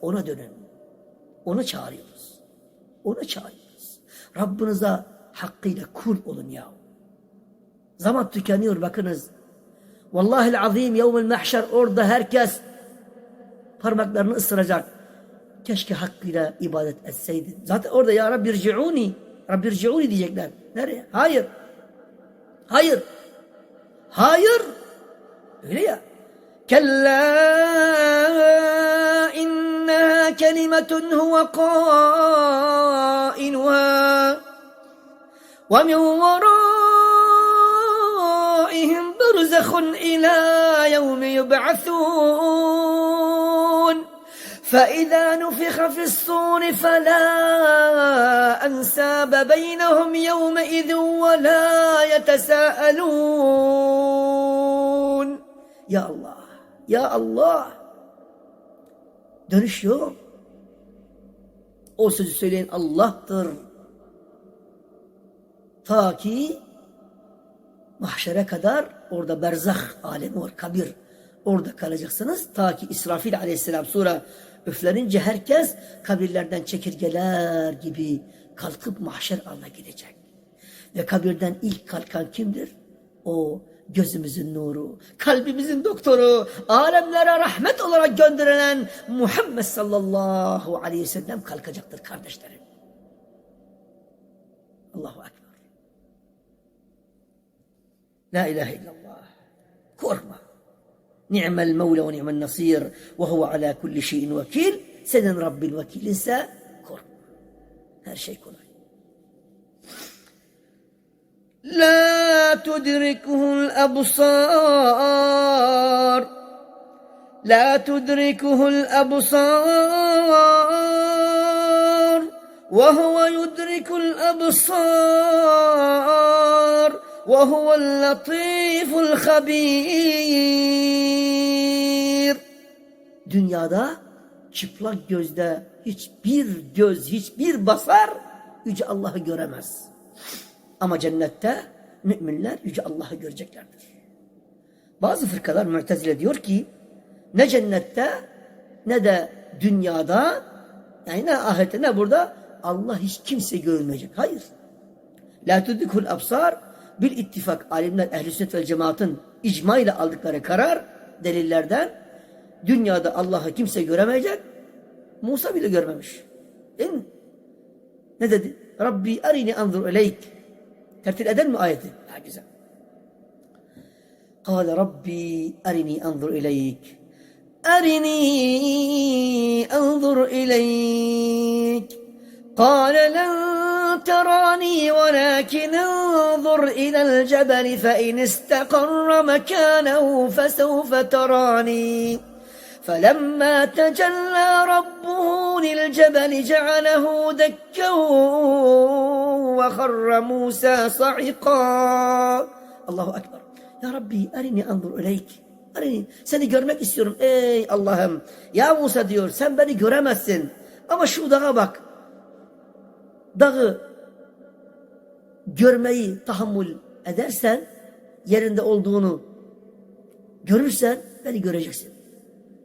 Ona dönün. Onu çağırıyoruz. Onu çağırıyoruz. Rabbinize hakkıyla kul olun ya. Zaman tükeniyor bakınız. Vallahi azim yevmel mahşer orada herkes parmaklarını ısıracak. Keşke hakkıyla ibadet etseydin. Zaten orada ya Rabbi rci'uni. Rabbi rci'uni diyecekler. Nereye? Hayır. Hayır. Hayır. Öyle ya. Kella كلمة هو قائلها ومن ورائهم برزخ إلى يوم يبعثون. فإذا نفخ في الصور فلا أنساب بينهم يومئذ ولا يتساءلون. يا الله يا الله. Dönüş الشوق O sözü söyleyen Allah'tır. Ta ki mahşere kadar orada berzah alemi var, kabir. Orada kalacaksınız. Ta ki İsrafil aleyhisselam sonra üflenince herkes kabirlerden çekirgeler gibi kalkıp mahşer alına gidecek. Ve kabirden ilk kalkan kimdir? O gözümüzün nuru, kalbimizin doktoru, alemlere rahmet olarak gönderilen Muhammed sallallahu aleyhi ve sellem kalkacaktır kardeşlerim. Allahu Ekber. La ilahe illallah. Korkma. Ni'mel mevla ve ni'mel nasir ve huve ala kulli şeyin vekil. Senin Rabbin vekilinse korkma. Her şey kolay. لا تدركه الأبصار لا تدركه الأبصار وهو يدرك الأبصار وهو اللطيف الخبير Dünyada çıplak gözde hiçbir göz, hiçbir basar Yüce Allah'ı göremez. Ama cennette müminler Yüce Allah'ı göreceklerdir. Bazı fırkalar mütezile diyor ki ne cennette ne de dünyada yani ne ahirette ne burada Allah hiç kimse görmeyecek. Hayır. La tudikul absar bil ittifak alimler ehl-i sünnet vel cemaatın icma ile aldıkları karar delillerden dünyada Allah'ı kimse göremeyecek. Musa bile görmemiş. Değil mi? Ne dedi? Rabbi arini anzur ileyk. Mi ayeti? Ha güzel. قال ربي أرني أنظر إليك أرني أنظر إليك قال لن تراني ولكن انظر إلى الجبل فإن استقر مكانه فسوف تراني فلما تجلى ربه للجبل جعله دكا وخر موسى صعقا الله أكبر يا ربي أرني أنظر إليك أرني seni görmek istiyorum ey Allah'ım ya Musa diyor sen beni göremezsin ama şu dağa bak dağı görmeyi tahammül edersen yerinde olduğunu görürsen beni göreceksin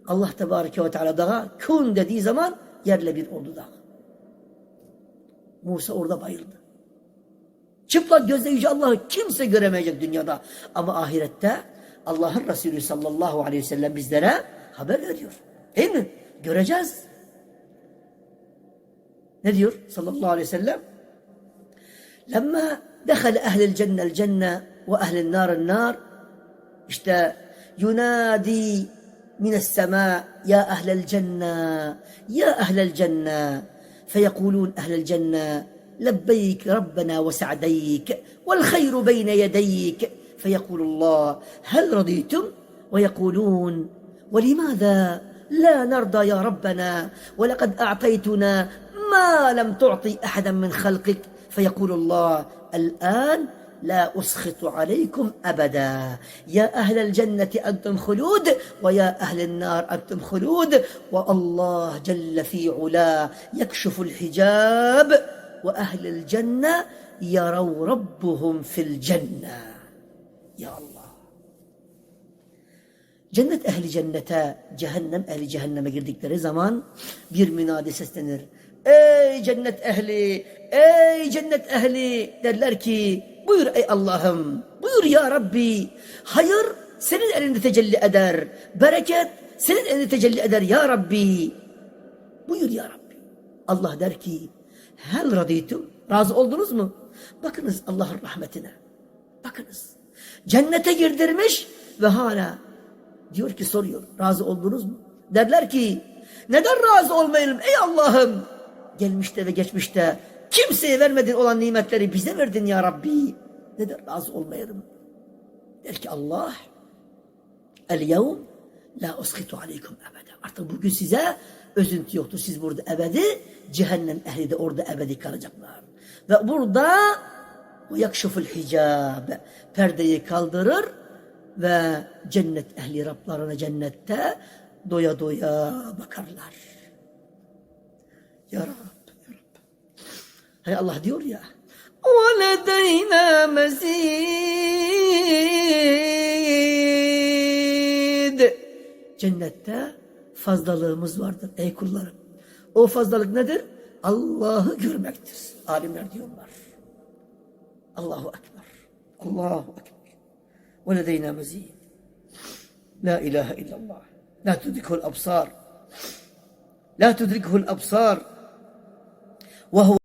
Allah Tebareke ve Teala dağa kun dediği zaman yerle bir oldu dağ. Musa orada bayıldı. Çıplak gözle yüce Allah'ı kimse göremeyecek dünyada. Ama ahirette Allah'ın Resulü sallallahu aleyhi ve sellem bizlere haber veriyor. Değil mi? Göreceğiz. Ne diyor sallallahu aleyhi ve sellem? Lemma dehale ehlil cennel cenne ve ehlil narın nar işte yunadi من السماء يا أهل الجنة يا أهل الجنة. فيقولون أهل الجنة لبيك ربنا وسعديك والخير بين يديك. فيقول الله هل رضيتم؟ ويقولون ولماذا؟ لا نرضى يا ربنا ولقد أعطيتنا ما لم تعطي أحدا من خلقك. فيقول الله الآن لا أسخط عليكم أبدا. يا أهل الجنة أنتم خلود ويا أهل النار أنتم خلود. والله جل في علاه يكشف الحجاب وأهل الجنة يروا ربهم في الجنة. يا الله. Cennet ehli cennete, cehennem ehli cehenneme girdikleri zaman bir münadi seslenir. Ey cennet ehli, ey cennet ehli derler ki buyur ey Allah'ım, buyur ya Rabbi. Hayır senin elinde tecelli eder, bereket senin elinde tecelli eder ya Rabbi. Buyur ya Rabbi. Allah der ki hel radiytum, razı oldunuz mu? Bakınız Allah'ın rahmetine. Bakınız. Cennete girdirmiş ve hala diyor ki soruyor. Razı oldunuz mu? Derler ki neden razı olmayalım ey Allah'ım? Gelmişte ve geçmişte kimseye vermedin olan nimetleri bize verdin ya Rabbi. Neden razı olmayalım? Der ki Allah el yevm la uskitu aleykum ebede. Artık bugün size özüntü yoktur. Siz burada ebedi, cehennem ehli de orada ebedi kalacaklar. Ve burada yakşuful hicab perdeyi kaldırır ve cennet ehli Rablarına cennette doya doya bakarlar. Ya Rab. Hani Allah diyor ya وَلَدَيْنَا مَزِيدٌ Cennette fazlalığımız vardır ey kullarım. O fazlalık nedir? Allah'ı görmektir. Alimler diyorlar. Allahu Ekber. Allahu Ekber. ولدينا مزيد لا إله إلا الله لا تدركه الأبصار لا تدركه الأبصار وهو